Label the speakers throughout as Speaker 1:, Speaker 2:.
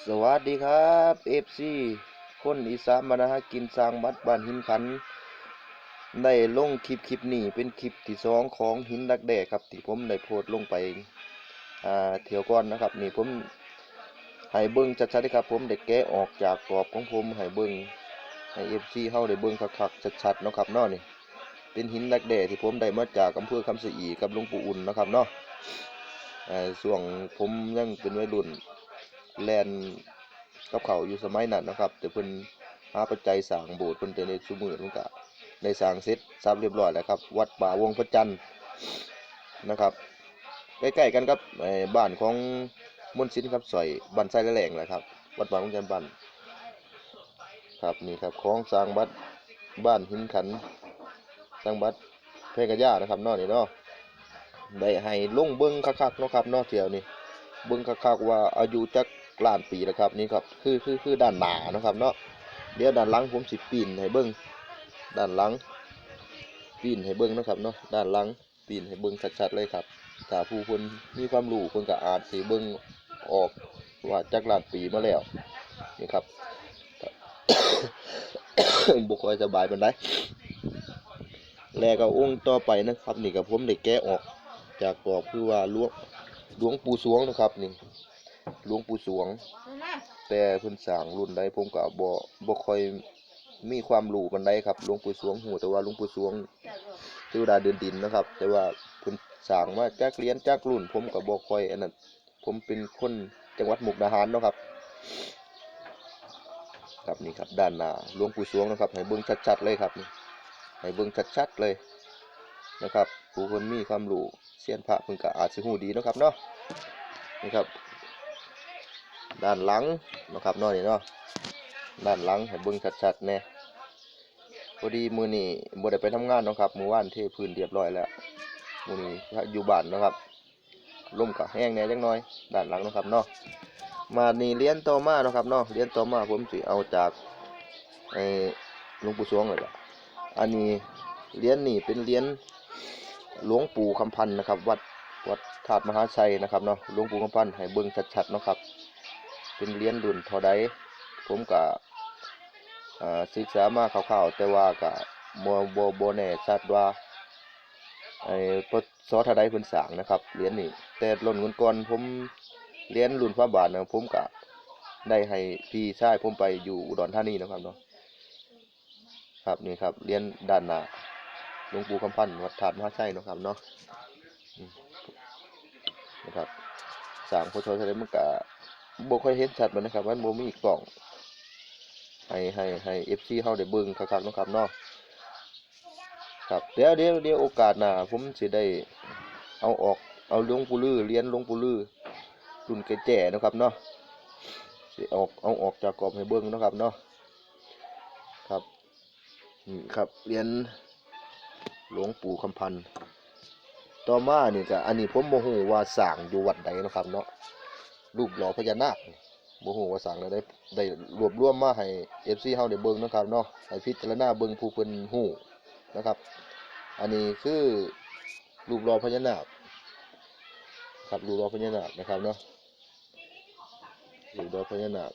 Speaker 1: สวัสดีครับเอฟซีคนอีสานมานะฮะกินสร้างบัดบ้านหินขัน ได้ลงคลิปคลิปนี้เป็นคลิปที่สองของหินดักแด้ครับที่ผมได้โพสต์ลงไปอ่าเที่ยวก่อนนะครับ นี่ผมให้เบิ้งชัดๆเลครับ ผมได้แกะออกจากกรอบของผมให้เบิ้งให้เอฟซีเฮาได้เบิ้งคักๆชัดๆนะครับเนาะนี่เป็นหินดักแด้ที่ผมได้มาจากอำเภอคำสะอีกับหลวงปู่อุ่นนะครับเนาะเอ่อช่วงผมยังเป็นวัยรุ่น แลนกับเขาอยู่สมัยนั้นนะครับ แต่เพิ่นหาปัจจัยสร้างโบสถ์เพิ่นจะในซุมือมันก็ได้สร้างเสร็จทราบเรียบร้อยแล้วครับ วัดป่าวงพระจันทร์นะครับใกล้ๆกันครับบ้านของมนต์สินครับสอยบ้านไส้ละแหลงแหละครับ วัดป่าวงพระจันทร์บ้านครับนี่ครับของสร้างบัดบ้านหินขันสร้างบัดเพกะย่านะครับนอกนี่เนาะได้ให้ลงเบิ่งคักๆเนาะครับนาะเที่ยวนี้ เบิ่งคักๆว่าอายุจักล้านปีแล้วครับนี่ครับคือคือคือด้านหนานะครับเนาะเดี๋ยวด้านหลังผมสิปีนให้เบิ่งด้านหลัง ปีนให้เบิ่งนะครับเนาะด้านหลังปีนให้เบิ่งชัดๆเลยครับถ้าผู้เพิ่นมีความรู้เพิ่นก็อาจสิเบิ่งออกว่าจักล้านปีมาแล้วนี่ครับบ่ค่อยสบายปานใดแล้วก็องค์ต่อไปนะครับ นี่ก็ผมได้แกะออกจากกรอบคือว่าหลวง หลวงปู่สวงนะครับนี่หลวงปู่สวง แต่เพิ่นสร้างรุ่นใดผมก็บ่บ่ค่อยมีความรู้ปานใดครับหลวงปู่สวงฮู้แต่ว่าหลวงปู่สวงเทวดาเดินดินนะครับ แต่ว่าเพิ่นสร้างมาจากเรียญจากรุ่น ผมก็บ่ค่อยอันนั้นผมเป็นคนจังหวัดมุกดาหารเนาะครับครับนี่ครับด้านหน้าหลวงปู่สวงนะครับให้เบิ่งชัดๆเลยครับนี่ให้เบิ่งชัดๆเลยนะครับผู้คนมีความรู้ เซียนพระเพิ่นก็อาจสิฮู้ดีนะครับเนาะนี่ครับ ด้านหลังนะครับเนาะนี่เนาะด้านหลังให้เบิ่งชัดๆแน่พอดีมือนี้บ่ได้ไปทำงานนะครับมือว่านเทพื้นเรียบร้อยแล้วมือนี้อยู่บ้านนะครับลมก็แห้งแน่จักน่อยด้านหลังนะครับเนาะมานี่เรียนต่อมานะครับเนาะเรียนต่อมาผมสิเอาจากไอ้ลวงปู่สวงเลยล่ะอันนี้เหรียญนี่เป็นเหรียญ หลวงปู่คำพันธ์นะครับ วัดวัดธาตุมหาชัยนะครับเนาะหลวงปู่คำพันธ์ให้เบิ่งชัดๆนะครับ เป็นเหรียญรุ่นเท่าใดผมก็อ่าศึกษามาคร่าวๆแต่ว่าก็บ่บ่บ่แน่ชัดว่าไอ้พศเท่าใดเพิ่นสางนะครับเหรียญนี่แต่รุ่นก่อนผมเหรียญรุ่นฟ้าบาทนะผมก็ได้ให้พี่ชายผมไปอยู่อุดรธานีนะครับเนาะครับนี่ครับเหรียญด้านหน้า หลวงปู่คำพันธ์วัดถาดมหาชัยเนาะครับเนาะนะครับสร้างพุทธศาสนามันก็บ่ค่อยเห็นชัดมันนะครับมันบ่มีกล่อง ให้ให้ให้ FC เฮาได้เบิ่งคักๆเนาะครับเนาะครับเดี๋ยวเดี๋ยวเดี๋ยวโอกาสหน้าผมสิได้เอาออกเอาหลวงปู่ลือเรียนหลวงปู่ลือรุ่นแก่ๆเนะครับเนาะสิออกเอาออกจากกรอบให้เบิ่งเนาะครับเนาะครับครับเรียน หลวงปู่คำพันธ์ต่อมานี่ก็อันนี้ผมโมโหว่าสร้างอยู่วัดใดนะครับ เนาะรูปหล่อพญานาคโมโหว่าสร้างแล้วได้ได้รวบรวมมาให้ FC เฮาได้เบิ่งนะครับเนาะให้พิจารณาเบิ่งผู้เพิ่นฮู้นะครับ อันนี้คือรูปหล่อพญานาคครับรูปหล่อพญานาคนะครับเนาะรูปหล่อพญานาค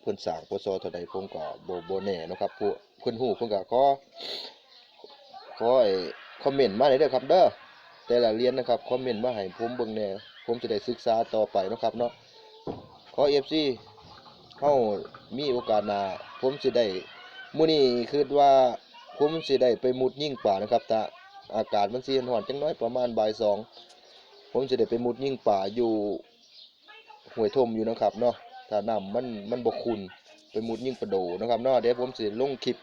Speaker 1: เพิ่นสร้างพศเท่าใดผมก็บ่บ่แน่นะครับผู้เพิ่นฮู้เพิ่นก็ขอ ขอไอ้คอมเมนต์มาได้เด้อครับเด้อแต่ละเรียนนะครับคอมเมนต์มาให้ผมเบิ่งแน่ผมจะได้ศึกษาต่อไปนะครับเนาะขอ FC เฮามีโอกาสหน้าผมสิได้มื้อนี้คือว่าผมสิได้ไปมุดยิ่งป่านะครับถ้าอากาศมันสิร้อนจังน้อยประมาณบ่ายสองผมสิได้ไปมุดยิ่งป่าอยู่ห้วยทมอยู่นะครับเนาะถ้าน้ำมันมันบ่ขุ่นไปมุดยิ่งปลาโดนะครับเนาะเดี๋ยวผมสิลงคลิป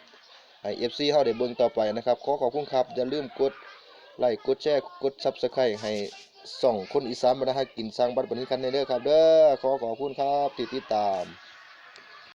Speaker 1: ให้ FC เฮาได้เบิ่งต่อไปนะครับ ขอขอบคุณครับ อย่าลืมกดไลค์กดแชร์กด Subscribe ให้ส่องคนอีสานบรรดากินสร้างบัตรบันทึกกันเด้อครับ เด้อขอขอบคุณครับที่ติดตาม